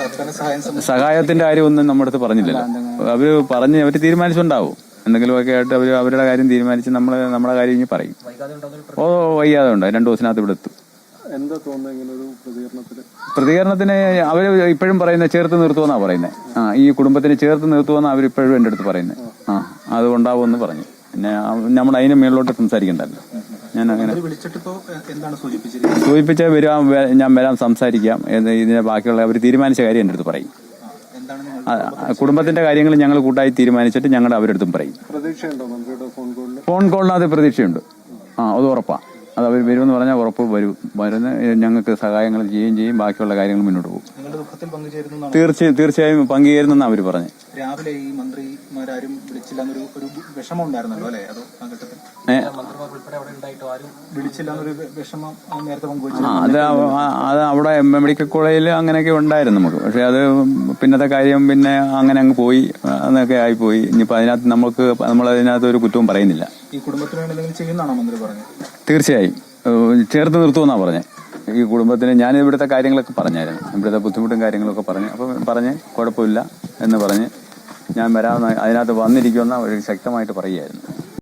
സർക്കാർ സഹായം ഒന്നും സഹായത്തിന്റെ കാര്യമൊന്നും നമ്മുടെ അടുത്ത് പറഞ്ഞില്ലല്ലോ അവർ പറഞ്ഞ് അവർ തീരുമാനിച്ചുണ്ടാവും. എന്തെങ്കിലുമൊക്കെ ആയിട്ട് അവർ അവരുടെ കാര്യം തീരുമാനിച്ച് നമ്മൾ നമ്മുടെ കാര്യം ഇനി പറയും. ഓ വയ്യാതെ ഉണ്ട് രണ്ടു ദിവസത്തിനകത്ത് ഇവിടെ എത്തും. എന്താ തോന്നുന്നത് ഇങ്ങനെ ഒരു പ്രതികരണത്തിന് പ്രതികരണത്തിന് അവർ ഇപ്പോഴും പറയുന്നത് ചേർത്ത് നിർത്തുമെന്നാ പറയുന്നത്. ആ ഈ കുടുംബത്തിന് ചേർത്ത് നിർത്തുമെന്നാ അവർ ഇപ്പോഴും എന്റെ അടുത്ത് പറയുന്നത്. ആ അത് ഉണ്ടാവുമെന്ന് പറഞ്ഞു. പിന്നെ നമ്മൾ അതിന് മേളിലോട്ട് സംസാരിക്കണ്ടല്ലോ. ഞാൻ അങ്ങനെ സൂചിപ്പിച്ച വരാം ഞാൻ വരാം സംസാരിക്കാം. എന്ന് ഇതിനെ ബാക്കിയുള്ള അവർ തീരുമാനിച്ച കാര്യം എന്റെ അടുത്ത് പറയും. കുടുംബത്തിന്റെ കാര്യങ്ങൾ ഞങ്ങൾ കൂട്ടായി തീരുമാനിച്ചിട്ട് ഞങ്ങൾ അവരുടെ അടുത്തും പറയും. ഫോൺ കോളിൽ ഫോൺ കോളിനകത്ത് പ്രതീക്ഷയുണ്ട്. ആ അത് ഉറപ്പാണ് അത് അവർ വരുമെന്ന് പറഞ്ഞാൽ ഉറപ്പ് വരും. വരുന്ന ഞങ്ങൾക്ക് സഹായങ്ങൾ ചെയ്യുകയും ചെയ്യും. ബാക്കിയുള്ള കാര്യങ്ങൾ മുന്നോട്ട് പോകും. തീർച്ചയായും തീർച്ചയായും പങ്കുചേരുന്നെന്നാണ് അവർ പറഞ്ഞത് രാവിലെ ഈ മന്ത്രിമാരും വിളിച്ചില്ല എന്നൊരു ഒരു വിഷമം ഉണ്ടായിരുന്നല്ലോ അല്ലെ? അതോ ആ ഘട്ടത്തിൽ? വിളിച്ചില്ല എന്നൊരു വിഷമം നേരത്തെ പങ്കുവച്ചു അത് അത് അവിടെ മെഡിക്കൽ കോളേജിൽ അങ്ങനെയൊക്കെ ഉണ്ടായിരുന്നു നമുക്ക്. പക്ഷെ അത് പിന്നത്തെ കാര്യം പിന്നെ അങ്ങനെ അങ്ങ് പോയി എന്നൊക്കെ ആയിപ്പോയി. ഇനിയിപ്പോൾ അതിനകത്ത് നമുക്ക് നമ്മൾ അതിനകത്ത് ഒരു കുറ്റവും പറയുന്നില്ല. ഈ കുടുംബത്തിന് വേണ്ടി എന്തെങ്കിലും ചെയ്യുന്നതാണോ മന്ത്രി പറഞ്ഞത്? തീർച്ചയായും. ചേർത്ത് നിർത്തുമെന്നാണ് പറഞ്ഞത് ഈ കുടുംബത്തിന് ഞാൻ ഇവിടുത്തെ കാര്യങ്ങളൊക്കെ പറഞ്ഞായിരുന്നു. ഇവിടുത്തെ ബുദ്ധിമുട്ടും കാര്യങ്ങളൊക്കെ പറഞ്ഞു. അപ്പം പറഞ്ഞ് കുഴപ്പമില്ല എന്ന് പറഞ്ഞ് ഞാൻ വരാമെന്ന് അതിനകത്ത് വന്നിരിക്കുമെന്ന് അവർ ശക്തമായിട്ട് പറയുകയായിരുന്നു.